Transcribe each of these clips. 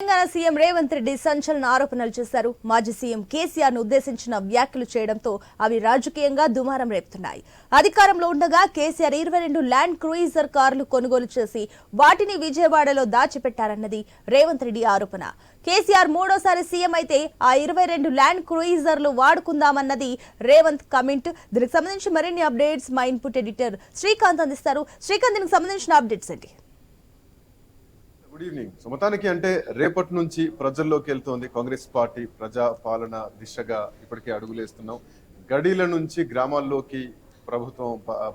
Telangana CM Revanth Reddy సంచలన ఆరోపణలు చేశారు. మాజీ సీఎం కేసీఆర్ను ఉద్దేశించిన వ్యాఖ్యలు చేయడంతో అవి రాజకీయంగా దుమారం రేపుతున్నాయి. అధికారంలో ఉండగా కేసీఆర్ ఇరవై రెండు ల్యాండ్ క్రూయిజర్ కార్లు కొనుగోలు చేసి వాటిని విజయవాడలో దాచిపెట్టారన్నది రేవంత్ రెడ్డి ఆరోపణ. కేసీఆర్ మూడోసారి సీఎం అయితే ఆ ఇరవై రెండు ల్యాండ్ క్రూయిజర్లు వాడుకుందామన్నది రేవంత్ కమెంట్. దీనికి సంబంధించి మరిన్ని అప్డేట్స్ మా ఇన్పుట్ ఎడిటర్ శ్రీకాంత్ అందిస్తారు. శ్రీకాంత్ దీనికి సంబంధించిన అప్డేట్స్ ఏంటి? గుడ్ ఈవినింగ్ సుమతానికి అంటే రేపటి నుంచి ప్రజల్లోకి వెళ్తోంది కాంగ్రెస్ పార్టీ ప్రజా పాలన దిశగా ఇప్పటికే అడుగులేస్తున్నాం. గడీల నుంచి గ్రామాల్లోకి ప్రభుత్వం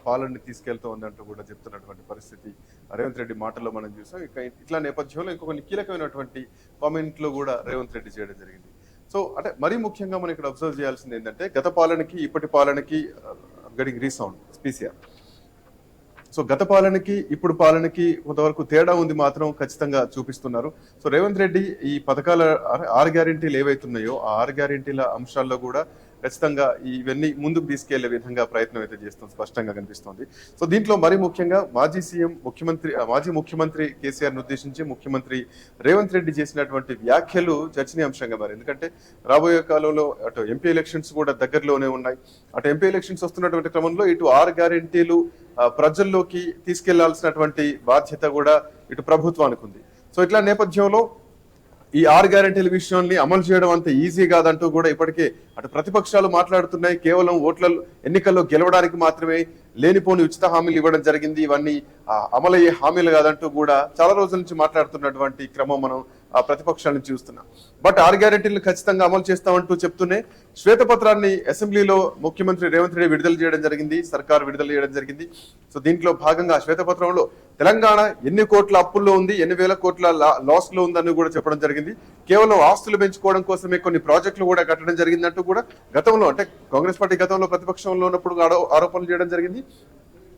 పాలనని తీసుకెళ్తోంది అంటూ కూడా చెప్తున్నటువంటి పరిస్థితి. రేవంత్ రెడ్డి మాటల్లో మనం చూసాం. ఇక ఇట్లా నేపథ్యంలో ఇంకొక కీలకమైనటువంటి కామెంట్లు కూడా రేవంత్ రెడ్డి చేయడం జరిగింది. సో అంటే మరీ ముఖ్యంగా మనం ఇక్కడ అబ్జర్వ్ చేయాల్సింది ఏంటంటే గత పాలనకి ఇప్పటి పాలనకి గడింగ్ రీసౌండ్ స్పీసీఆర్ సో గత పాలనకి ఇప్పుడు పాలనకి కొంతవరకు తేడా ఉంది మాత్రం ఖచ్చితంగా చూపిస్తున్నారు. సో రేవంత్ రెడ్డి ఈ పథకాల ఆరు- గ్యారెంటీలు ఏవైతున్నాయో ఆ ఆరు గ్యారెంటీల అంశాల్లో కూడా ఖచ్చితంగా ఇవన్నీ ముందుకు తీసుకెళ్ళే విధంగా ప్రయత్నం అయితే చేస్తాం స్పష్టంగా కనిపిస్తోంది. సో దీంట్లో మరి ముఖ్యంగా మాజీ సీఎం ముఖ్యమంత్రి మాజీ ముఖ్యమంత్రి కేసీఆర్ ఉద్దేశించి ముఖ్యమంత్రి రేవంత్ రెడ్డి చేసినటువంటి వ్యాఖ్యలు చర్చనీయాంశంగా మరి ఎందుకంటే రాబోయే కాలంలో అటు ఎంపీ ఎలక్షన్స్ కూడా దగ్గరలోనే ఉన్నాయి. అటు ఎంపీ ఎలక్షన్స్ వస్తున్నటువంటి క్రమంలో ఇటు ఆరు గ్యారెంటీలు ప్రజల్లోకి తీసుకెళ్ళాల్సినటువంటి బాధ్యత కూడా ఇటు ప్రభుత్వానికి ఉంది. సో ఇట్లా నేపథ్యంలో ఈ ఆరు గ్యారెంటీల విషయాన్ని అమలు చేయడం అంత ఈజీ కాదంటూ కూడా ఇప్పటికే అటు ప్రతిపక్షాలు మాట్లాడుతున్నాయి. కేవలం ఓట్ల ఎన్నికల్లో గెలవడానికి మాత్రమే లేనిపోని ఉచిత హామీలు ఇవ్వడం జరిగింది. ఇవన్నీ అమలయ్యే హామీలు కాదంటూ కూడా చాలా రోజుల నుంచి మాట్లాడుతున్నటువంటి క్రమం మనం ప్రతిపక్షాల నుంచి చూస్తున్నాం. బట్ ఆరు గ్యారెంటీలు ఖచ్చితంగా అమలు చేస్తామంటూ చెప్తూనే శ్వేతపత్రాన్ని అసెంబ్లీలో ముఖ్యమంత్రి రేవంత్ రెడ్డి విడుదల చేయడం జరిగింది సర్కార్ విడుదల చేయడం జరిగింది. సో దీంట్లో భాగంగా శ్వేతపత్రంలో తెలంగాణ ఎన్ని కోట్ల అప్పుల్లో ఉంది ఎన్ని వేల కోట్ల లాస్లో ఉందని కూడా చెప్పడం జరిగింది. కేవలం ఆస్తులు పెంచుకోవడం కోసమే కొన్ని ప్రాజెక్టులు కూడా కట్టడం జరిగిందంటూ కూడా గతంలో అంటే కాంగ్రెస్ పార్టీ గతంలో ప్రతిపక్షంలో ఉన్నప్పుడు ఆరోపణలు చేయడం జరిగింది.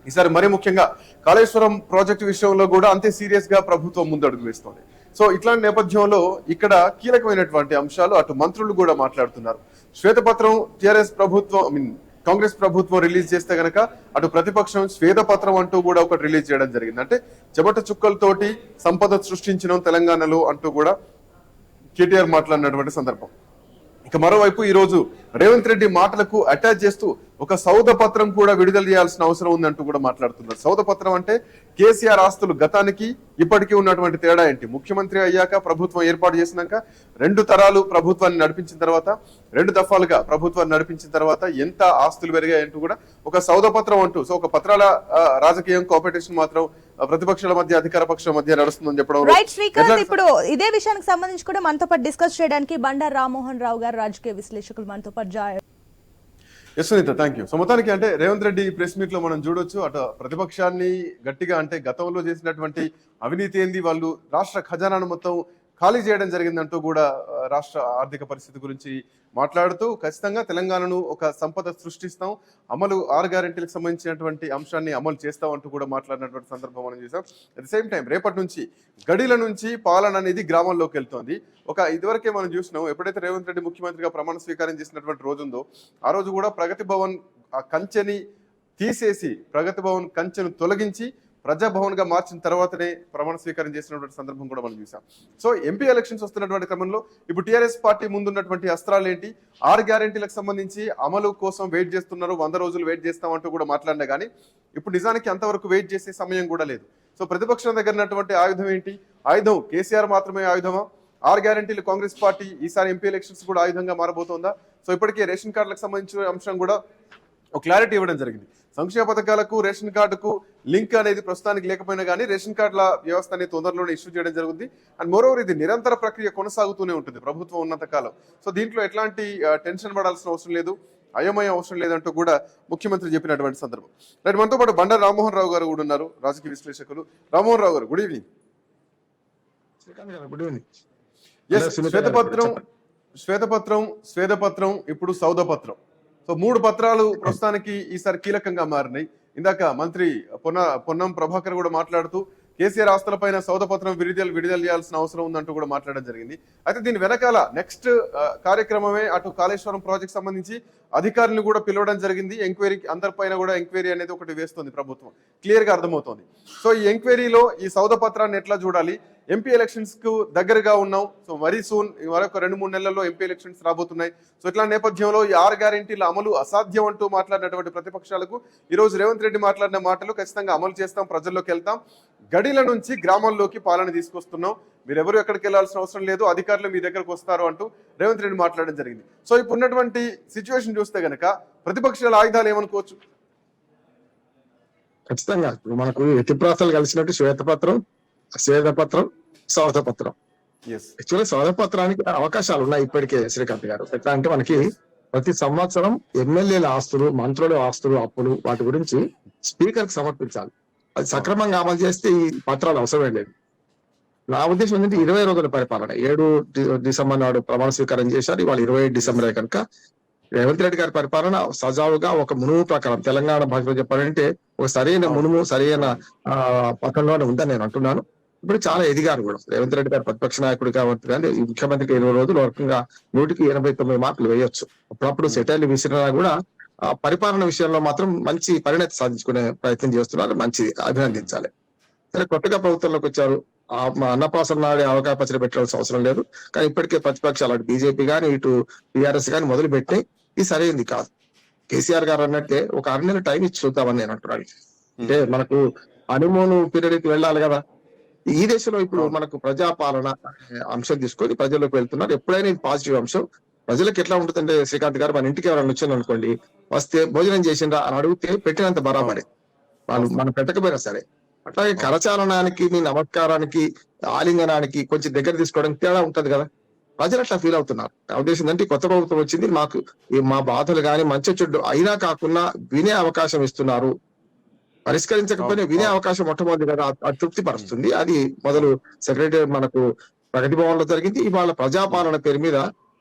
ఈసారి మరీ ముఖ్యంగా కాళేశ్వరం ప్రాజెక్టు విషయంలో కూడా అంతే సీరియస్గా ప్రభుత్వం ముందడుగు వేస్తోంది. సో ఇట్లాంటి నేపథ్యంలో ఇక్కడ కీలకమైనటువంటి అంశాలు అటు మంత్రులు కూడా మాట్లాడుతున్నారు. శ్వేతపత్రం టిఆర్ఎస్ ప్రభుత్వం ఐ మీన్ కాంగ్రెస్ ప్రభుత్వం రిలీజ్ చేస్తే గనక అటు ప్రతిపక్షం శ్వేతపత్రం అంటూ కూడా ఒకటి రిలీజ్ చేయడం జరిగింది. అంటే చెమట చుక్కలతోటి సంపద సృష్టించిన తెలంగాణలో అంటూ కూడా కేటీఆర్ మాట్లాడినటువంటి సందర్భం. ఇక మరోవైపు ఈరోజు రేవంత్ రెడ్డి మాటలకు అటాచ్ చేస్తూ ఒక సౌద పత్రం కూడా విడుదల చేయాల్సిన అవసరం ఉందంటూ కూడా మాట్లాడుతున్నారు. సౌద పత్రం అంటే కేసీఆర్ ఆస్తులు గతానికి ఇప్పటికీ ఉన్నటువంటి తేడా ఏంటి? ముఖ్యమంత్రి అయ్యాక ప్రభుత్వం ఏర్పాటు చేసినాక రెండు తరాలు ప్రభుత్వాన్ని నడిపించిన తర్వాత రెండు దఫాలుగా ప్రభుత్వాన్ని నడిపించిన తర్వాత ఎంత ఆస్తులు పెరిగాయంటూ కూడా ఒక సౌద పత్రం అంటూ సో ఒక పత్రాల రాజకీయం కాంపిటీషన్ మాత్రం ప్రతిపక్షాల మధ్య అధికార పక్షాల మధ్య నడుస్తుందని చెప్పడం రైట్ శ్రీకాంత్ ఇప్పుడు ఇదే విషయానికి సంబంధించి కూడా మనతో పాటు డిస్కస్ చేయడానికి బండారు రామ్మోహన్ రావు గారు రాజకీయ విశ్లేషకులు మనతో పాటు ఉపాధ్యాయ S Sunitha thank you so మొత్తానికి అంటే రేవంత్ రెడ్డి ప్రెస్ మీట్లో మనం చూడొచ్చు అటు ప్రతిపక్షాన్ని గట్టిగా అంటే గతంలో చేసినటువంటి అవినీతి ఏంది వాళ్ళు? రాష్ట్ర ఖజానాను మొత్తం ఖాళీ చేయడం జరిగిందంటూ కూడా రాష్ట్ర ఆర్థిక పరిస్థితి గురించి మాట్లాడుతూ ఖచ్చితంగా తెలంగాణను ఒక సంపద సృష్టిస్తాం. అమలు ఆరు గ్యారెంటీలకు సంబంధించినటువంటి అంశాన్ని అమలు చేస్తాం అంటూ కూడా మాట్లాడినటువంటి సందర్భం మనం చూసాం. అట్ ద సేమ్ టైం రేపటి నుంచి గడిల నుంచి పాలన అనేది గ్రామంలోకి వెళ్తోంది. ఒక ఇదివరకే మనం చూసినాం ఎప్పుడైతే రేవంత్ రెడ్డి ముఖ్యమంత్రిగా ప్రమాణ స్వీకారం చేసినటువంటి రోజు ఉందో ఆ రోజు కూడా ప్రగతి భవన్ ఆ కంచెని తీసేసి ప్రగతి భవన్ కంచెను తొలగించి ప్రజాభవన్గా మార్చిన తర్వాతనే ప్రమాణ స్వీకారం చేసినటువంటి సందర్భం కూడా మనం చూసాం. సో ఎంపీ ఎలక్షన్స్ వస్తున్నటువంటి క్రమంలో ఇప్పుడు టీఆర్ఎస్ పార్టీ ముందున్నటువంటి అస్త్రాలు ఏంటి? ఆరు గ్యారెంటీలకు సంబంధించి అమలు కోసం వెయిట్ చేస్తున్నారు వంద రోజులు వెయిట్ చేస్తామంటూ కూడా మాట్లాడినా కానీ ఇప్పుడు నిజానికి అంతవరకు వెయిట్ చేసే సమయం కూడా లేదు. సో ప్రతిపక్షం దగ్గర ఉన్నటువంటి ఆయుధం ఏంటి? ఆయుధం కేసీఆర్ మాత్రమే ఆయుధమా? ఆరు గ్యారెంటీలు కాంగ్రెస్ పార్టీ ఈసారి ఎంపీ ఎలక్షన్స్ కూడా ఆయుధంగా మారబోతోందా? సో ఇప్పటికే రేషన్ కార్డులకు సంబంధించిన అంశం కూడా ఒక క్లారిటీ ఇవ్వడం జరిగింది. సంక్షేమ పథకాలకు రేషన్ కార్డుకు లింక్ అనేది ప్రస్తుతానికి లేకపోయినా కానీ రేషన్ కార్డుల వ్యవస్థ అనేది తొందరలోనే ఇష్యూ చేయడం జరుగుతుంది. అండ్ మోరోవర్ ఇది నిరంతర ప్రక్రియ కొనసాగుతూనే ఉంటుంది ప్రభుత్వం ఉన్నంత కాలం. సో దీంట్లో ఎట్లాంటి టెన్షన్ పడాల్సిన అవసరం లేదు అయోమయం అవసరం లేదంటూ కూడా ముఖ్యమంత్రి చెప్పినటువంటి సందర్భం. రైట్ మనతో పాటు బండారు రామ్మోహన్ రావు గారు కూడా ఉన్నారు రాజకీయ విశ్లేషకులు. రామ్మోహన్ రావు గారు గుడ్ ఈవినింగ్. గుడ్ ఎస్ శ్వేతపత్రం. శ్వేతపత్రం శ్వేతపత్రం ఇప్పుడు సౌదపత్రం. సో మూడు పత్రాలు ప్రస్తుతానికి ఈసారి కీలకంగా మారినాయి. ఇందాక మంత్రి పొన్న పొన్నం ప్రభాకర్ కూడా మాట్లాడుతూ కేసీఆర్ ఆస్తులపైన సౌదపత్రం విడుదల విడుదల చేయాల్సిన అవసరం ఉందంటూ కూడా మాట్లాడడం జరిగింది. అయితే దీని వెనకాల నెక్స్ట్ కార్యక్రమమే అటు కాళేశ్వరం ప్రాజెక్ట్ సంబంధించి అధికారులను కూడా పిలవడం జరిగింది. ఎంక్వైరీ అందరిపైన కూడా ఎంక్వైరీ అనేది ఒకటి వేస్తుంది ప్రభుత్వం. క్లియర్గా అర్థమవుతుంది. అర్థమవుతోంది సో ఈ ఎంక్వైరీలో ఈ సౌద పత్రాన్ని ఎట్లా చూడాలి? ఎంపీ ఎలక్షన్స్కు దగ్గరగా ఉన్నాం. సో మరీ సూన్ మరొక రెండు మూడు నెలల్లో ఎంపీ ఎలక్షన్స్ రాబోతున్నాయి. సో ఇట్లా నేపథ్యంలో ఈ ఆరు గ్యారంటీల అమలు అసాధ్యం అంటూ మాట్లాడినటువంటి ప్రతిపక్షాలకు ఈరోజు రేవంత్ రెడ్డి మాట్లాడిన మాటలు ఖచ్చితంగా అమలు చేస్తాం ప్రజల్లోకి వెళ్తాం. గడిల నుంచి గ్రామాల్లోకి పాలన తీసుకొస్తున్నాం. మీరు ఎవరు ఎక్కడికి వెళ్ళాల్సిన అవసరం లేదు అధికారులు మీ దగ్గరకు వస్తారు అంటూ రేవంత్ రెడ్డి మాట్లాడడం జరిగింది. సో ఇప్పుడు ఉన్నటువంటి సిచ్యువేషన్ చూస్తే గనక ప్రతిపక్షాల ఆయుధాలు ఏమనుకోవచ్చు? ఖచ్చితంగా. ఇప్పుడు మనకు ఎత్తిప్రాసాలు కలిసినట్టు శ్వేతపత్రం శ్వేతపత్రం సౌధపత్రం. యాక్చువల్లీ సౌధపత్రానికి అవకాశాలు ఉన్నాయి ఇప్పటికే శ్రీకాంత్ గారు. ఎట్లా అంటే మనకి ప్రతి సంవత్సరం ఎమ్మెల్యేల ఆస్తులు మంత్రుల ఆస్తులు అప్పులు వాటి గురించి స్పీకర్కి సమర్పించాలి. అది సక్రమంగా అమలు చేస్తే ఈ పత్రాలు అవసరమే లేదు. నా ఉద్దేశం ఏంటంటే ఇరవై రోజుల పరిపాలన. ఏడు డిసెంబర్ నాడు ప్రమాణ స్వీకారం చేశారు. ఇవాళ ఇరవై డిసెంబరే డిసెంబర్ కనుక రేవంత్ రెడ్డి గారి పరిపాలన సజావుగా ఒక మునుము ప్రకారం. తెలంగాణ భాషలో చెప్పాలంటే ఒక సరైన మునుము సరైన ఆ పథంలోనే ఉందని నేను అంటున్నాను. ఇప్పుడు చాలా ఎదిగారు కూడా. రేవంత్ రెడ్డి గారు ప్రతిపక్ష నాయకుడు కాబట్టి కానీ ముఖ్యమంత్రికి ఇరవై రోజులు వర్గంగా నూటికి ఎనభై తొమ్మిది మార్కులు వేయొచ్చు. అప్పుడప్పుడు సెటైల్ విసిరినా కూడా ఆ పరిపాలన విషయంలో మాత్రం మంచి పరిణతి సాధించుకునే ప్రయత్నం చేస్తున్నారు. మంచిది. అభినందించాలి. సరే కొత్తగా ప్రభుత్వంలోకి వచ్చారు. అన్నపాసన నాడే అవకాశ పచ్చడి పెట్టాల్సిన అవసరం లేదు. కానీ ఇప్పటికే ప్రతిపక్షాలు అటు బీజేపీ గాని ఇటు టీఆర్ఎస్ గాని మొదలు పెట్టి ఇది సరైనది కాదు. కేసీఆర్ గారు అన్నట్టే ఒక ఆరు నెలలు టైం ఇచ్చి చూద్దామని నేను అంటున్నాను. అంటే మనకు హనుమూను పీరియడ్కి వెళ్ళాలి కదా. ఈ దేశంలో ఇప్పుడు మనకు ప్రజాపాలన అంశం తీసుకొని ప్రజల్లోకి వెళ్తున్నారు. ఎప్పుడైనా ఇది పాజిటివ్ అంశం. ప్రజలకు ఎట్లా ఉంటుందంటే శ్రీకాంత్ గారు మన ఇంటికి ఎవరైనా వచ్చాను అనుకోండి వస్తే భోజనం చేసిండ్రా అని అడిగితే పెట్టినంత బరాబరే. వాళ్ళు మనం పెట్టకపోయినా సరే. అట్లాగే కరచాలనానికి మీ నమస్కారానికి ఆలింగనానికి కొంచెం దగ్గర తీసుకోవడానికి తేడా ఉంటది కదా. ప్రజలు అట్లా ఫీల్ అవుతున్నారు. నా ఉద్దేశం ఏంటంటే కొత్త ప్రభుత్వం వచ్చింది మాకు మా బాధలు కానీ మంచి చెడ్డు అయినా కాకుండా వినే అవకాశం ఇస్తున్నారు. పరిష్కరించకపోయినా వినే అవకాశం మొట్టమొదటి కదా అది తృప్తి పరుస్తుంది. అది మొదలు సెక్రటరీ మనకు ప్రగతి భవన్లో జరిగింది. ఇవాళ ప్రజాపాలన పేరు మీద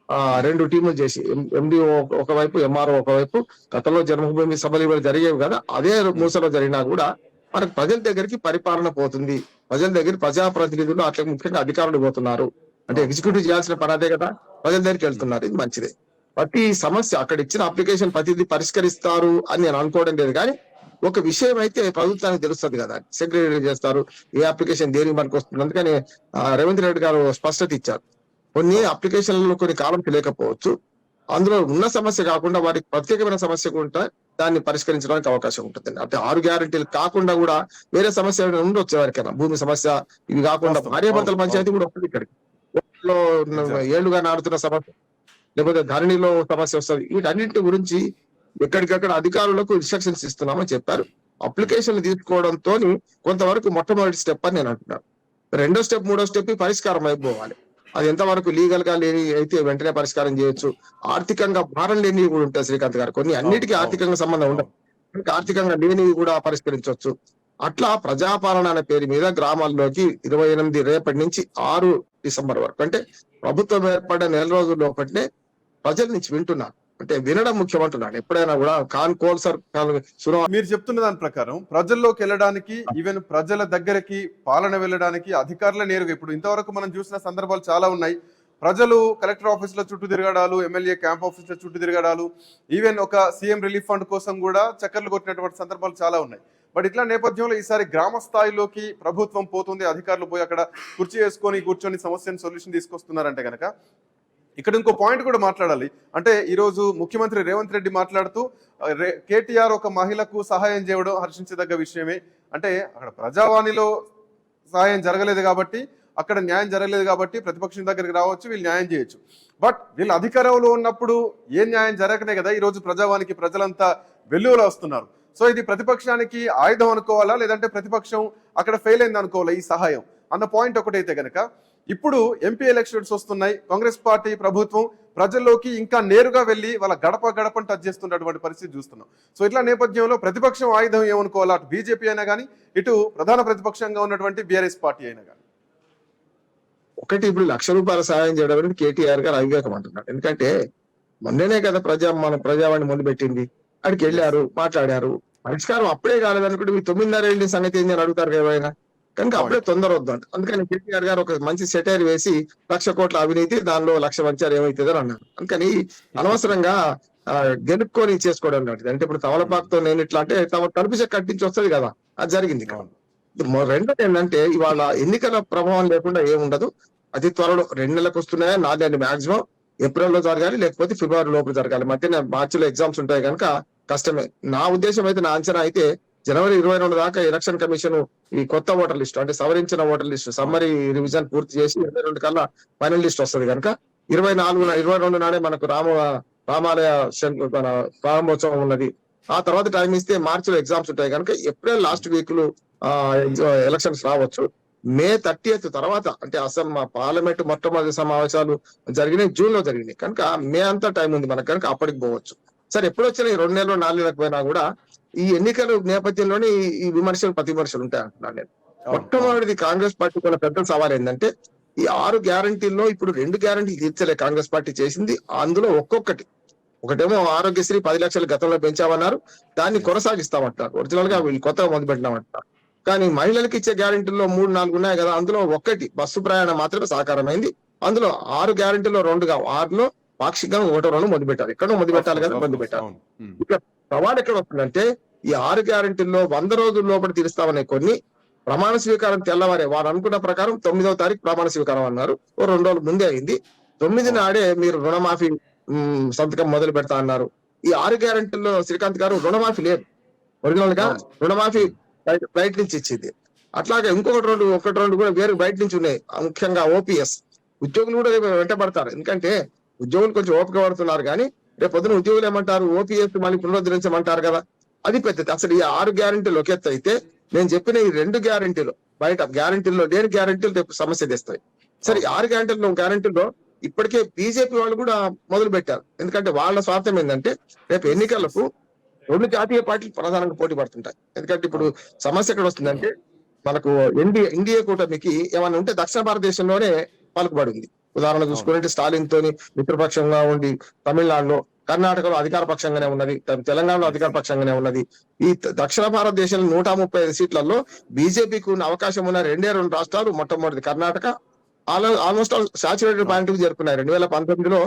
ఆ రెండు టీములు చేసి ఎండిఓ ఒకవైపు ఎంఆర్ఓ ఒకవైపు గతంలో జన్మభూమి సభలు ఇవాళ జరిగేవి కదా అదే మూసలో జరిగినా కూడా మనకు ప్రజల దగ్గరికి పరిపాలన పోతుంది. ప్రజల దగ్గర ప్రజాప్రతినిధులు అట్లా ముఖ్యంగా అధికారులు పోతున్నారు. అంటే ఎగ్జిక్యూటివ్ చేయాల్సిన పని అదే కదా? ప్రజల దగ్గరికి వెళ్తున్నారు. ఇది మంచిదే. ప్రతి సమస్య అక్కడ ఇచ్చిన అప్లికేషన్ ప్రతిదీ పరిష్కరిస్తారు అని నేను అనుకోవడం లేదు. కానీ ఒక విషయం అయితే ప్రభుత్వానికి తెలుస్తుంది కదా. సెక్రటరీ చేస్తారు. ఏ అప్లికేషన్ దేనికి మనకు వస్తుంది? అందుకని రేవంత్ రెడ్డి గారు స్పష్టత ఇచ్చారు. కొన్ని అప్లికేషన్లలో కొన్ని కాలంకి లేకపోవచ్చు. అందులో ఉన్న సమస్య కాకుండా వారికి ప్రత్యేకమైన సమస్య ఉంటే దాన్ని పరిష్కరించడానికి అవకాశం ఉంటుంది అంటే ఆరు గ్యారెంటీలు కాకుండా కూడా వేరే సమస్య ఉండొచ్చు ఎవరికైనా భూమి సమస్య ఇవి కాకుండా. భార్యాభర్తల పంచాయతీ కూడా వస్తుంది ఇక్కడికి. ఏళ్ళుగా నాడుతున్న సమస్య లేకపోతే ధరణిలో సమస్య వస్తుంది. వీటన్నింటి గురించి ఎక్కడికక్కడ అధికారులకు ఇన్స్ట్రక్షన్స్ ఇస్తున్నామని చెప్పారు. అప్లికేషన్లు తీసుకోవడంతో కొంతవరకు మొట్టమొదటి స్టెప్ అని నేను అంటున్నాను. రెండో స్టెప్ మూడో స్టెప్ ఆర్థికంగా అయిపోవాలి. అది ఎంతవరకు లీగల్గా లేని అయితే వెంటనే పరిష్కారం చేయొచ్చు. ఆర్థికంగా భారం లేనివి కూడా ఉంటాయి శ్రీకాంత్ గారు. కొన్ని అన్నిటికీ. ఆర్థికంగా సంబంధం ఉండదు ఆర్థికంగా లేనివి కూడా పరిష్కరించవచ్చు. అట్లా ప్రజాపాలన అనే పేరు మీద గ్రామాల్లోకి ఇరవై ఎనిమిది రేపటి నుంచి ఆరు డిసెంబర్ వరకు. అంటే ప్రభుత్వం ఏర్పడిన నెల రోజుల లోపట్నే ప్రజల నుంచి వింటున్నారు అంటే వినడం ముఖ్యమంటున్నాను ఎప్పుడైనా కూడా కాన్ కోల్ సార్ మీరు చెప్తున్న దాని ప్రకారం ప్రజల్లోకి వెళ్ళడానికి ఈవెన్ ప్రజల దగ్గరికి పాలన వెళ్ళడానికి అధికారుల నేరుగా ఇప్పుడు ఇంతవరకు మనం చూసిన సందర్భాలు చాలా ఉన్నాయి. ప్రజలు కలెక్టర్ ఆఫీసుల చుట్టూ తిరగడాలు ఎమ్మెల్యే క్యాంప్ ఆఫీసుల చుట్టూ తిరగడాలు ఈవెన్ ఒక సీఎం రిలీఫ్ ఫండ్ కోసం కూడా చక్కర్లు కొట్టినటువంటి సందర్భాలు చాలా ఉన్నాయి. బట్ ఇట్లా నేపథ్యంలో ఈసారి గ్రామ స్థాయిలోకి ప్రభుత్వం పోతుంది అధికారులు పోయి అక్కడ కుర్చీ వేసుకొని కూర్చొని సమస్యను సొల్యూషన్ తీసుకొస్తున్నారంటే కనుక ఇక్కడ ఇంకో పాయింట్ కూడా మాట్లాడాలి. అంటే ఈరోజు ముఖ్యమంత్రి రేవంత్ రెడ్డి మాట్లాడుతూ కేటీఆర్ ఒక మహిళకు సహాయం చేయడం హర్షించదగ్గ విషయమే. అంటే అక్కడ ప్రజావాణిలో సహాయం జరగలేదు కాబట్టి అక్కడ న్యాయం జరగలేదు కాబట్టి ప్రతిపక్షం దగ్గరికి రావచ్చు వీళ్ళు న్యాయం చేయొచ్చు. బట్ వీళ్ళు అధికారంలో ఉన్నప్పుడు ఏ న్యాయం జరగనే కదా ఈరోజు ప్రజావానికి ప్రజలంతా వెల్లువలో వస్తున్నారు. సో ఇది ప్రతిపక్షానికి ఆయుధం అనుకోవాలా లేదంటే ప్రతిపక్షం అక్కడ ఫెయిల్ అయింది అనుకోవాలా ఈ సహాయం? అన్న పాయింట్ ఒకటైతే కనుక ఇప్పుడు ఎంపీ ఎలక్షన్స్ వస్తున్నాయి. కాంగ్రెస్ పార్టీ ప్రభుత్వం ప్రజల్లోకి ఇంకా నేరుగా వెళ్ళి వాళ్ళ గడప గడపను టచ్ చేస్తున్నటువంటి పరిస్థితి చూస్తున్నాం. సో ఇట్లా నేపథ్యంలో ప్రతిపక్షం ఆయుధం ఏమనుకోవాలి? అటు బీజేపీ అయినా కానీ ఇటు ప్రధాన ప్రతిపక్షంగా ఉన్నటువంటి బీఆర్ఎస్ పార్టీ అయినా కానీ ఒకటి ఇప్పుడు లక్ష రూపాయల సహాయం చేయడం అనేది కేటీఆర్ గారు అవివేకం అంటున్నారు. ఎందుకంటే మొన్ననే కదా ప్రజా మన ప్రజావాణి ముందు పెట్టింది. అక్కడికి వెళ్ళారు మాట్లాడారు. పరిష్కారం అప్పుడే కాలేదనుకుంటే మీ తొమ్మిదిన్నర వెళ్ళిన సంగతి ఏంటి అని అడుగుతారు ఎవరైనా కనుక అప్పుడే తొందర వద్దు అంట. అందుకని కేటీఆర్ గారు ఒక మంచి సెటైర్ వేసి లక్ష కోట్ల అవినీతి దానిలో లక్ష మంచారు ఏమైతుంది అని అన్నారు. అందుకని అనవసరంగా ఆ, గెలుపుకొని చేసుకోవడం లాంటిది. అంటే ఇప్పుడు తమలపాకుతో నేను ఇట్లా అంటే తమ చెక్క కట్టించి వస్తుంది కదా అది జరిగింది రెండోది ఏంటంటే ఇవాళ ఎన్నికల ప్రభావం లేకుండా ఏముండదు అతి త్వరలో రెండు నెలలకు వస్తున్నాయా నాలుగు మాక్సిమం ఏప్రిల్లో జరగాలి లేకపోతే ఫిబ్రవరి లోపు జరగాలి. మధ్యన మార్చిలో ఎగ్జామ్స్ ఉంటాయి కనుక కష్టమే. నా ఉద్దేశం అయితే నా అంచనా అయితే జనవరి ఇరవై రెండు దాకా ఎలక్షన్ కమిషన్ ఈ కొత్త ఓటర్ లిస్ట్ అంటే సవరించిన ఓటర్ లిస్ట్ సమ్మరీ రివిజన్ పూర్తి చేసి ఇరవై రెండు కల్లా ఫైనల్ లిస్ట్ వస్తుంది కనుక ఇరవై నాలుగు ఇరవై రెండు నాడే మనకు రామ రామాలయ మన ప్రారంభోత్సవం ఉన్నది. ఆ తర్వాత టైం ఇస్తే మార్చిలో ఎగ్జామ్స్ ఉంటాయి కనుక ఏప్రిల్ లాస్ట్ వీక్లో ఎలక్షన్స్ రావచ్చు. మే థర్టీఎత్ తర్వాత అంటే అసలు మా పార్లమెంట్ మొట్టమొదటి సమావేశాలు జరిగినాయి జూన్లో జరిగినాయి. కనుక మే అంతా టైం ఉంది మనకు కనుక అప్పటికి పోవచ్చు. సరే ఎప్పుడు వచ్చిన ఈ రెండు నెలలు నాలుగు నెలలకు పోయినా కూడా ఈ ఎన్నికల నేపథ్యంలోనే ఈ- విమర్శలు ప్రతి విమర్శలు ఉంటాయి అంటున్నాను నేను. మొట్టమొదటిది కాంగ్రెస్ పార్టీ కొన్న పెద్ద సవాల్ ఏంటంటే ఈ ఆరు గ్యారంటీల్లో ఇప్పుడు రెండు గ్యారంటీలు తీర్చలే కాంగ్రెస్ పార్టీ చేసింది. అందులో ఒక్కొక్కటి ఒకటేమో ఆరోగ్యశ్రీ పది లక్షలు గతంలో పెంచామన్నారు దాన్ని కొనసాగిస్తామంటారు ఒరిజినల్గా వీళ్ళు కొత్తగా మొదలు పెట్టినామంటారు కానీ మహిళలకు ఇచ్చే గ్యారంటీల్లో మూడు నాలుగు ఉన్నాయి కదా అందులో ఒక్కటి బస్సు ప్రయాణం మాత్రమే సాకారమైంది. అందులో ఆరు గ్యారంటీలో రెండుగా ఆరులో పాక్షికంగా ఒకటో రెండు మొదలు పెట్టాలి ఎక్కడో మొదలు పెట్టాలి కదా మొదలు పెట్టాలి. ఇక్కడ సవాల్ ఎక్కడ వస్తుందంటే ఈ ఆరు గ్యారంటీల్లో వంద రోజుల లోపల తీరుస్తామనే కొన్ని ప్రమాణ స్వీకారం తెల్లవారే వారు అనుకున్న ప్రకారం తొమ్మిదవ తారీఖు ప్రమాణ స్వీకారం అన్నారు. ఓ రెండు రోజులు ముందే అయింది. తొమ్మిది నాడే మీరు రుణమాఫీ సంతకం మొదలు పెడతా అన్నారు. ఈ ఆరు గ్యారంటీల్లో శ్రీకాంత్ గారు రుణమాఫీ లేదు. ఒరిజినల్గా. రుణమాఫీ బయట బయట నుంచి ఇచ్చింది. అట్లాగే ఇంకొకటి రెండు ఒకటి రెండు కూడా వేరు బయట నుంచి ఉన్నాయి. ముఖ్యంగా ఓపీఎస్ ఉద్యోగులు కూడా వెంటబడతారు. ఎందుకంటే ఉద్యోగులు కొంచెం ఓపిక పడుతున్నారు కానీ రేపు పొద్దున ఉద్యోగులు ఏమంటారు? ఓపీఎస్ మళ్ళీ పునరుద్ధరించమంటారు కదా? అది పెద్దది. అసలు ఈ ఆరు గ్యారంటీలు ఒకెత్తు అయితే నేను చెప్పిన ఈ రెండు గ్యారెంటీలు బయట గ్యారంటీల్లో లేని గ్యారెంటీలు రేపు సమస్య తెస్తాయి. సరే ఆరు గ్యారంటీలు గ్యారంటీలో ఇప్పటికే బీజేపీ వాళ్ళు కూడా మొదలు పెట్టారు. ఎందుకంటే వాళ్ళ స్వార్థం ఏంటంటే రేపు ఎన్నికలకు రెండు జాతీయ పార్టీలు ప్రధానంగా పోటీ పడుతుంటాయి. ఎందుకంటే ఇప్పుడు సమస్య ఎక్కడ వస్తుందంటే మనకు ఎన్డీఏ ఎన్డీఏ కూటమికి ఏమైనా ఉంటే దక్షిణ భారతదేశంలోనే పలుకుబడి ఉంది. ఉదాహరణ చూసుకుంటే స్టాలిన్ తోని మిత్రపక్షంగా ఉండి తమిళనాడులో కర్ణాటకలో అధికార పక్షంగానే ఉన్నది తెలంగాణలో అధికార పక్షంగానే ఉన్నది. ఈ దక్షిణ భారతదేశంలో నూట ముప్పై ఐదు సీట్లలో బీజేపీకి ఉన్న అవకాశం ఉన్న రెండే రెండు రాష్ట్రాలు మొట్టమొదటి కర్ణాటక ఆల్మోస్ట్ ఆల్ సాచురేటెడ్ పాయింట్కు చేరుకున్నాయి రెండు వేల పంతొమ్మిదిలో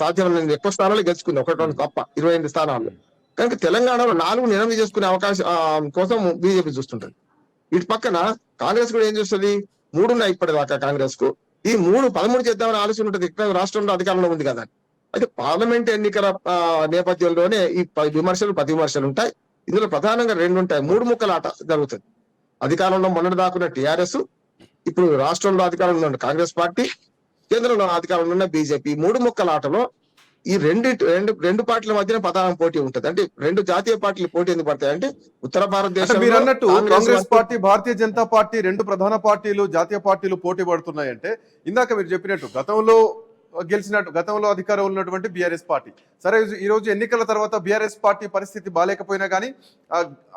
సాధ్యమైన ఎక్కువ స్థానాలు గెలుచుకుంది ఒకటి రెండు తప్ప ఇరవై ఎనిమిది స్థానాలు కనుక తెలంగాణలో నాలుగు నిర్ణయం చేసుకునే అవకాశం కోసం బీజేపీ చూస్తుంటది. ఇటు పక్కన కాంగ్రెస్ కూడా ఏం చేస్తుంది? మూడు ఉన్నాయి ఇప్పటిదాకా కాంగ్రెస్కు ఈ మూడు పదమూడు చేద్దామని ఆలోచన ఉంటుంది. ఇక్కడ రాష్ట్రంలో అధికారంలో ఉంది కదా. అయితే పార్లమెంట్ ఎన్నికల నేపథ్యంలోనే ఈ విమర్శలు ప్రతి విమర్శలు ఉంటాయి. ఇందులో ప్రధానంగా రెండు ఉంటాయి. మూడు ముక్కల ఆట జరుగుతుంది. అధికారంలో మొన్నటి దాకున్న టిఆర్ఎస్ ఇప్పుడు రాష్ట్రంలో అధికారంలో ఉన్న కాంగ్రెస్ పార్టీ కేంద్రంలో అధికారంలో ఉన్న బీజేపీ. మూడు ముక్కల ఆటలో ఈ రెండు రెండు రెండు పార్టీల మధ్యన ప్రధాన పోటీ ఉంటది. అంటే రెండు జాతీయ పార్టీలు పోటీ ఎందుకు పడతాయి అంటే ఉత్తర అంటే భారతదేశంలో మీరు అన్నట్టు కాంగ్రెస్ పార్టీ భారతీయ జనతా పార్టీ రెండు ప్రధాన పార్టీలు జాతీయ పార్టీలు పోటీ పడుతున్నాయంటే ఇందాక మీరు చెప్పినట్టు గతంలో గెలిచినట్టు గతంలో అధికారం ఉన్నటువంటి బీఆర్ఎస్ పార్టీ. సరే ఈ రోజు ఎన్నికల తర్వాత బీఆర్ఎస్ పార్టీ పరిస్థితి బాగాలేకపోయినా కానీ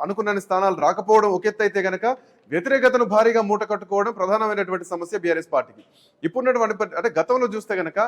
అనుకున్న స్థానాలు రాకపోవడం ఒక ఎత్తు అయితే గనక వ్యతిరేకతను భారీగా మూట కట్టుకోవడం ప్రధానమైనటువంటి సమస్య బీఆర్ఎస్ పార్టీకి. ఇప్పుడున్నటువంటి అంటే గతంలో చూస్తే గనక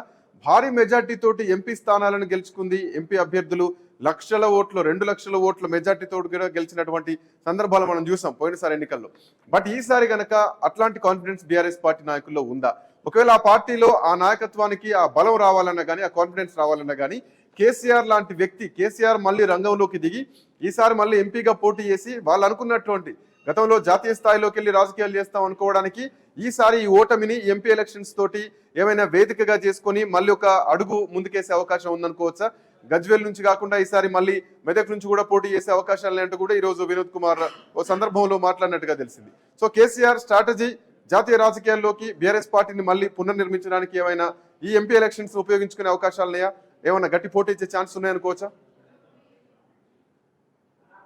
భారీ మెజార్టీ తోటి ఎంపీ స్థానాలను గెలుచుకుంది ఎంపీ అభ్యర్థులు లక్షల ఓట్లు రెండు లక్షల ఓట్ల మెజార్టీ తోటి కూడా గెలిచినటువంటి సందర్భాలు మనం చూసాం పోయినసారి ఎన్నికల్లో. బట్ ఈసారి గనక అట్లాంటి కాన్ఫిడెన్స్ బీఆర్ఎస్ పార్టీ నాయకుల్లో ఉందా? ఒకవేళ ఆ పార్టీలో ఆ నాయకత్వానికి ఆ బలం రావాలన్నా కానీ ఆ కాన్ఫిడెన్స్ రావాలన్నా కానీ కేసీఆర్ లాంటి వ్యక్తి కేసీఆర్ మళ్ళీ రంగంలోకి దిగి ఈసారి మళ్ళీ ఎంపీగా పోటీ చేసి వాళ్ళు అనుకున్నటువంటి గతంలో జాతీయ స్థాయిలోకి వెళ్ళి రాజకీయాలు చేస్తాం అనుకోవడానికి ఈసారి ఈ ఓటమిని ఎంపీ ఎలక్షన్స్ తోటి ఏమైనా వేదికగా చేసుకొని మళ్ళీ ఒక అడుగు ముందుకేసే అవకాశం ఉందనుకోవచ్చా? గజ్వేల్ నుంచి కాకుండా ఈసారి మళ్ళీ మెదక్ నుంచి కూడా పోటీ చేసే అవకాశాలు అంటూ కూడా ఈ రోజు వినోద్ కుమార్ ఓ సందర్భంలో మాట్లాడినట్టుగా తెలిసింది. సో కేసీఆర్ స్ట్రాటజీ జాతీయ రాజకీయాల్లోకి బీఆర్ఎస్ పార్టీని మళ్ళీ పునర్నిర్మించడానికి ఏమైనా ఈ ఎంపీ ఎలక్షన్స్ ఉపయోగించుకునే అవకాశాలున్నాయా ఏమైనా గట్టి పోటీ ఇచ్చే ఛాన్స్ ఉన్నాయనుకోవచ్చా?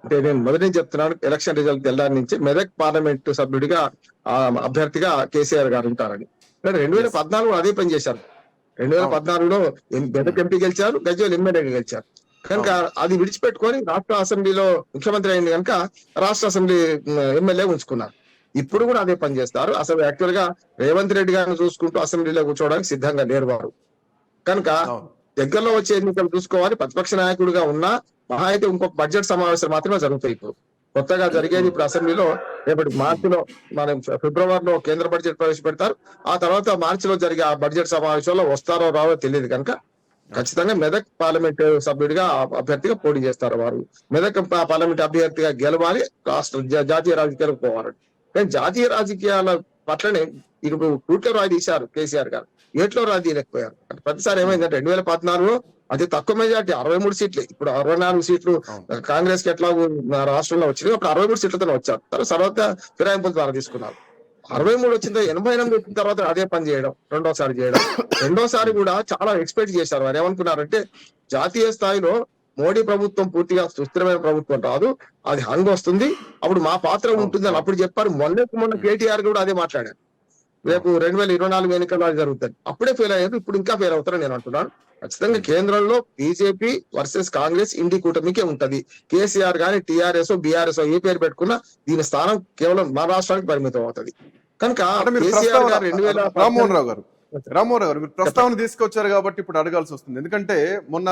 అంటే నేను మొదటి నుంచి చెప్తున్నాను ఎలక్షన్ రిజల్ట్ తెల్లారి నుంచి మెదక్ పార్లమెంట్ సభ్యుడిగా అభ్యర్థిగా కేసీఆర్ గారు ఉంటారని. రెండు వేల పద్నాలుగులో అదే పని చేశారు. రెండు వేల పద్నాలుగులో మెదక్ ఎంపీ గెలిచారు గజ్వేల్ ఎమ్మెల్యేగా గెలిచారు. కనుక అది విడిచిపెట్టుకొని రాష్ట్ర అసెంబ్లీలో ముఖ్యమంత్రి అయింది కనుక రాష్ట్ర అసెంబ్లీ ఎమ్మెల్యే ఉంచుకున్నారు. ఇప్పుడు కూడా అదే పని చేస్తారు. అసలు యాక్చువల్గా రేవంత్ రెడ్డి గారిని చూసుకుంటూ అసెంబ్లీలో కూర్చోవడానికి సిద్ధంగా లేరు వారు. కనుక దగ్గరలో వచ్చే ఎన్నికలు చూసుకోవాలి ప్రతిపక్ష నాయకుడిగా ఉన్నా మహా అయితే ఇంకొక బడ్జెట్ సమావేశాలు మాత్రమే జరుగుతాయి ఇప్పుడు. కొత్తగా జరిగేది ఇప్పుడు అసెంబ్లీలో రేపటి మార్చిలో మనం ఫిబ్రవరిలో కేంద్ర బడ్జెట్ ప్రవేశపెడతారు. ఆ తర్వాత మార్చిలో జరిగే ఆ బడ్జెట్ సమావేశంలో వస్తారో రావో తెలియదు కనుక ఖచ్చితంగా మెదక్ పార్లమెంట్ సభ్యుడిగా అభ్యర్థిగా పోటీ చేస్తారు వారు. మెదక్ పార్లమెంట్ అభ్యర్థిగా గెలవాలి రాష్ట్ర జాతీయ రాజకీయాలకు పోవాలి. కానీ జాతీయ రాజకీయాల పట్లనే ఇప్పుడు కూట్లో రాయి తీశారు కేసీఆర్ గారు. ఏట్లో రాయి తీయలేకపోయారు. అంటే ప్రతిసారి ఏమైందంటే రెండు వేల పద్నాలుగులో అతి తక్కువ మెజార్టీ అరవై మూడు సీట్లు. ఇప్పుడు అరవై నాలుగు సీట్లు కాంగ్రెస్కి ఎట్లా రాష్ట్రంలో వచ్చినాయి అప్పుడు అరవై మూడు సీట్లతో వచ్చారు. తర్వాత తర్వాత ఫిరాయింపుల ద్వారా తీసుకున్నారు. అరవై మూడు వచ్చిన తర్వాత ఎనభై ఎనిమిది వచ్చిన తర్వాత అదే పని చేయడం రెండోసారి చేయడం. రెండోసారి కూడా చాలా ఎక్స్పెక్ట్ చేశారు. వారు ఏమనుకున్నారంటే జాతీయ స్థాయిలో మోడీ ప్రభుత్వం పూర్తిగా సుస్థిరమైన ప్రభుత్వం రాదు అది హంగ్ వస్తుంది. అప్పుడు మా పాత్ర ఉంటుంది అని అప్పుడు చెప్పారు. మొన్నకు మొన్న కేటీఆర్ కూడా అదే మాట్లాడారు. రేపు రెండు వేల ఇరవై నాలుగు ఎన్నికల్లో జరుగుతుంది. అప్పుడే ఫెయిల్ అయ్యారు ఇప్పుడు ఇంకా ఫెయిల్ అవుతారని నేను అంటున్నాను. ఖచ్చితంగా కేంద్రంలో బీజేపీ వర్సెస్ కాంగ్రెస్ ఇండి కూటమికే ఉంటది. కేసీఆర్ గాని టీఆర్ఎస్ బీఆర్ఎస్ ఏ పేరు పెట్టుకున్నా దీని స్థానం కేవలం మా రాష్ట్రానికి పరిమితం అవుతుంది. కనుక కేసీఆర్ గారు రెండు వేల రామ్మోహన్ రావు గారు రామ్మోహన్ రావు గారు మీరు ప్రస్తావన తీసుకొచ్చారు కాబట్టి ఇప్పుడు అడగాల్సి వస్తుంది. ఎందుకంటే మొన్న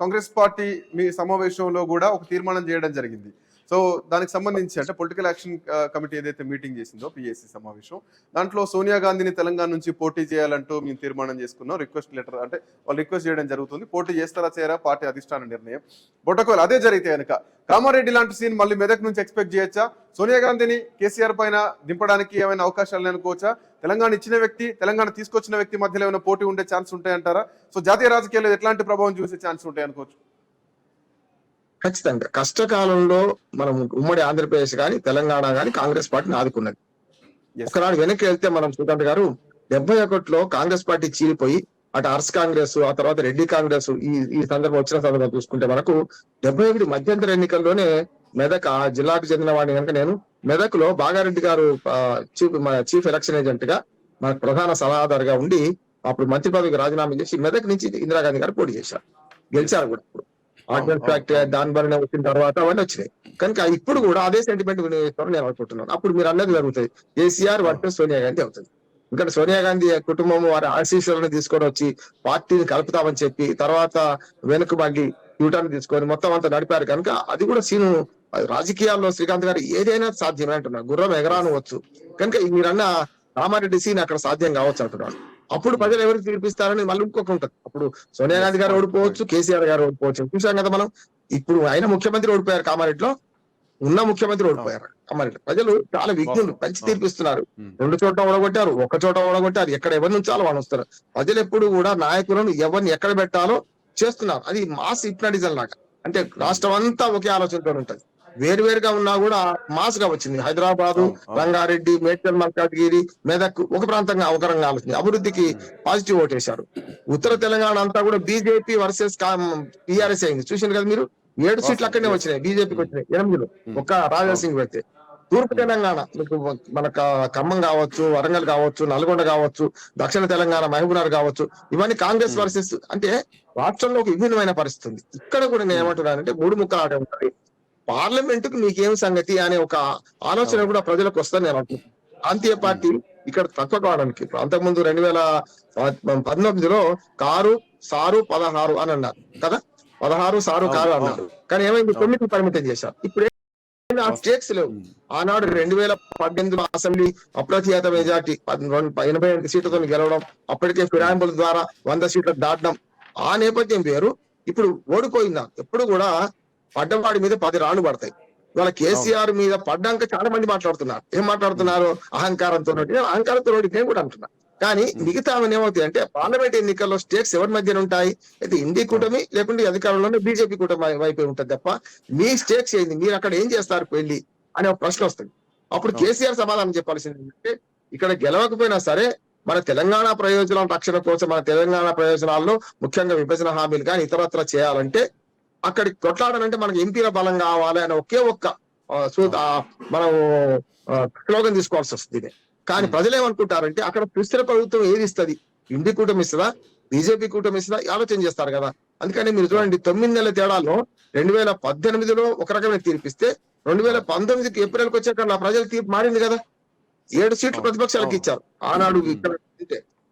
కాంగ్రెస్ పార్టీ మీ సమావేశంలో కూడా ఒక తీర్మానం చేయడం జరిగింది. సో దానికి సంబంధించి అంటే పొలిటికల్ యాక్షన్ కమిటీ ఏదైతే మీటింగ్ చేసిందో పిఎస్సి సమావేశం దాంట్లో సోనియా గాంధీని తెలంగాణ నుంచి పోటీ చేయాలంటూ మేము తీర్మానం చేసుకున్నాం. రిక్వెస్ట్ లెటర్ అంటే వాళ్ళు రిక్వెస్ట్ చేయడం జరుగుతుంది. పోటీ చేస్తారా చేయరా పార్టీ అధిష్టాన నిర్ణయం. బట్ ఒకవేళ అదే జరిగితే కనుక కామారెడ్డి లాంటి సీన్ మళ్ళీ మెదక్ నుంచి ఎక్స్పెక్ట్ చేయొచ్చా? సోనియా గాంధీని కేసీఆర్ పైన దింపడానికి ఏమైనా అవకాశాలు అనుకోవచ్చా తెలంగాణ ఇచ్చిన వ్యక్తి తెలంగాణ తీసుకొచ్చిన వ్యక్తి మధ్యలో ఏమైనా పోటీ ఉండే ఛాన్స్ ఉంటాయంటారా? సో జాతీయ రాజకీయాల్లో ఎట్లాంటి ప్రభావం చూసే ఛాన్స్ ఉంటాయి అనుకోవచ్చు? ఖచ్చితంగా. కష్టకాలంలో మనం ఉమ్మడి ఆంధ్రప్రదేశ్ కానీ తెలంగాణ కానీ కాంగ్రెస్ పార్టీని ఆదుకున్నది. ఒకనాడు వెనక్కి వెళ్తే మనం శ్రీకాంత్ గారు డెబ్బై ఒకటిలో కాంగ్రెస్ పార్టీ చీలిపోయి అటు అర్స్ కాంగ్రెస్ ఆ తర్వాత రెడ్డి కాంగ్రెస్ ఈ ఈ సందర్భం వచ్చిన సందర్భం చూసుకుంటే మనకు డెబ్బై ఒకటి మధ్యంతర ఎన్నికల్లోనే మెదక్ ఆ జిల్లాకు చెందిన వాడిని కనుక నేను మెదక్లో బాగారెడ్డి గారు చీఫ్ మన చీఫ్ ఎలక్షన్ ఏజెంట్గా మన ప్రధాన సలహాదారుగా ఉండి అప్పుడు మంత్రి పదవికి రాజీనామా చేసి మెదక్ నుంచి ఇందిరాగాంధీ గారు పోటీ చేశారు. గెలిచారు కూడా ఆర్డినెన్స్ అవును, ఫ్యాక్టరీ. దాని వలన వచ్చిన తర్వాత అవన్నీ వచ్చినాయి. కనుక ఇప్పుడు కూడా అదే సెంటిమెంట్ వినియోగిస్తారని నేను అనుకుంటున్నాను. అప్పుడు మీరు అన్నది జరుగుతుంది. కేసీఆర్ వర్సెస్ సోనియా గాంధీ అవుతుంది. ఎందుకంటే సోనియా గాంధీ కుటుంబం వారి ఆశీస్సులను తీసుకొని వచ్చి పార్టీని కలుపుతామని చెప్పి తర్వాత వెనుక మళ్ళీ యూటర్న్ తీసుకొని మొత్తం అంతా నడిపారు కనుక అది కూడా సీను రాజకీయాల్లో శ్రీకాంత్ గారు ఏదైనా సాధ్యమే అంటున్నారు. గుర్రం ఎగరానవచ్చు కనుక మీరన్న రామారెడ్డి సీన్ అక్కడ సాధ్యం కావచ్చు అంటున్నాడు అప్పుడు ప్రజలు ఎవరికి తీర్పిస్తారని మళ్ళీ ఇంకొక ఉంటుంది. అప్పుడు సోనియా గాంధీ గారు ఓడిపోవచ్చు కేసీఆర్ గారు ఓడిపోవచ్చు. చూసాం కదా మనం. ఇప్పుడు ఆయన ముఖ్యమంత్రి ఓడిపోయారు కామారెడ్డిలో. ఉన్న ముఖ్యమంత్రి ఓడిపోయారు కామారెడ్డి. ప్రజలు చాలా విఘ్నులు. మంచి తీర్పిస్తున్నారు. రెండు చోట్ల ఓడగొట్టారు ఒక చోట ఓడగొట్టారు. ఎక్కడ ఎవరి నుంచాలో వాళ్ళు వస్తారు ప్రజలు ఎప్పుడు కూడా నాయకులను ఎవరిని ఎక్కడ పెట్టాలో చేస్తున్నారు. అది మాస్ హిప్నటిజం లాగా. అంటే రాష్ట్రం అంతా ఒకే ఆలోచనతో ఉంటది. వేరు వేరుగా ఉన్నా కూడా మాస్గా వచ్చింది. హైదరాబాదు. రంగారెడ్డి మేడ్చల్ మల్కాజ్గిరి మెదక్ ఒక ప్రాంతంగా ఒక రంగా ఆలోచన అభివృద్ధికి పాజిటివ్ ఓటేశారు. ఉత్తర తెలంగాణ అంతా కూడా బీజేపీ వర్సెస్ టిఆర్ఎస్ అయింది. చూసింది కదా మీరు? ఏడు సీట్లు అక్కడనే వచ్చినాయి. బీజేపీకి వచ్చినాయి. ఎనిమిదిలో. ఒక్క రాజాసింగ్ పెడితే తూర్పు తెలంగాణ. మీకు మన ఖమ్మం కావచ్చు వరంగల్ కావచ్చు నల్గొండ కావచ్చు దక్షిణ తెలంగాణ మహబూబ్నగర్ కావచ్చు ఇవన్నీ కాంగ్రెస్ వర్సెస్ అంటే రాష్ట్రంలో ఒక విభిన్నమైన పరిస్థితి ఉంది. ఇక్కడ కూడా నేను ఏమంటున్నానంటే మూడు ముక్కలు ఆడే ఉంటది. పార్లమెంట్కు మీకేం సంగతి అనే ఒక ఆలోచన కూడా ప్రజలకు వస్తుంది నేను అనుకుంటున్నాను ప్రాంతీయ పార్టీ ఇక్కడ తక్కువ కావడానికి అంతకుముందు రెండు వేల పంతొమ్మిదిలో కారు సారు పదహారు అని అన్నారు కదా? పదహారు సారు కారు అన్నారు. కానీ ఏమైంది? తొమ్మిది పరిమితం చేశారు. ఇప్పుడు? ఆ స్టేట్స్ లేవు. ఆనాడు రెండు వేల పద్దెనిమిదిలో అసెంబ్లీ అప్రతిహత మెజార్టీ ఎనభై ఎనిమిది సీట్లతో గెలవడం అప్పటికే ఫిరాయింపుల ద్వారా వంద సీట్లకు దాటడం ఆ నేపథ్యం వేరు. ఇప్పుడు ఓడిపోయిందా? ఎప్పుడు కూడా పడ్డవాడి మీద పది రాళ్ళు పడతాయి. ఇవాళ కేసీఆర్ మీద పడ్డాక చాలా మంది మాట్లాడుతున్నారు. ఏం మాట్లాడుతున్నారు? అహంకారంతో అహంకారంతో నేను కూడా అంటున్నా. కానీ మిగతా ఏమవుతాయి అంటే పార్లమెంట్ ఎన్నికల్లో స్టేట్స్ ఎవరి మధ్యన ఉంటాయి? అయితే ఇండి కూటమి లేకుంటే అధికారంలోనే బీజేపీ కూటమి వైపే ఉంటుంది తప్ప మీ స్టేట్స్ ఏంది? మీరు అక్కడ ఏం చేస్తారు వెళ్ళి అనే ఒక ప్రశ్న వస్తుంది. అప్పుడు కేసీఆర్ సమాధానం చెప్పాల్సింది ఏంటంటే ఇక్కడ గెలవకపోయినా సరే మన తెలంగాణ ప్రయోజనాల రక్షణ కోసం మన తెలంగాణ ప్రయోజనాల్లో ముఖ్యంగా విభజన హామీలు కానీ ఇతరత్ర చేయాలంటే అక్కడికి కొట్లాడాలంటే మనకి ఎంపీల బలం కావాలి అనే ఒకే ఒక్క మనం స్లోగన్ తీసుకోవాల్సి వస్తుంది. కానీ ప్రజలు ఏమనుకుంటారంటే అక్కడ సుస్థిర ప్రభుత్వం ఏది ఇస్తుంది? ఇండి కూటమి ఇస్తుందా? బీజేపీ కూటమి ఇస్తుందా? ఆలోచన చేస్తారు కదా. అందుకని మీరు చూడండి తొమ్మిది నెలల తేడాలో రెండు వేల పద్దెనిమిదిలో ఒక రకమైన తీర్పిస్తే రెండు వేల పంతొమ్మిదికి ఏప్రిల్కి వచ్చాక నా ప్రజల తీర్పు మారింది కదా. ఏడు సీట్లు ప్రతిపక్షాలకు ఇచ్చారు. ఆనాడు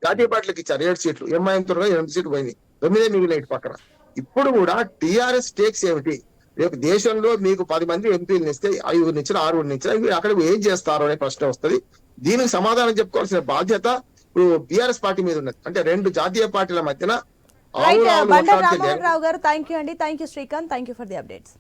జాతీయ పార్టీలకు ఇచ్చారు. ఏడు సీట్లు. ఎంఐఎం తో ఎనిమిది సీట్లు పోయినాయి తొమ్మిదే మిగిలిన ఇటు పక్కన. ఇప్పుడు కూడా టిఆర్ఎస్ స్టేక్స్ ఏమిటి? రేపు దేశంలో మీకు పది మంది ఎంపీలు ఇస్తే ఐదుగురు ఇచ్చిన ఆరుగురు ఇచ్చిన మీరు అక్కడ ఏం చేస్తారు అనే ప్రశ్న వస్తుంది. దీనికి సమాధానం చెప్పుకోవాల్సిన బాధ్యత ఇప్పుడు బీఆర్ఎస్ పార్టీ మీద ఉన్నది. అంటే రెండు జాతీయ పార్టీల మధ్యన రావు గారు థ్యాంక్ యూ అండి. Thank you Srikanth. Thank you for the updates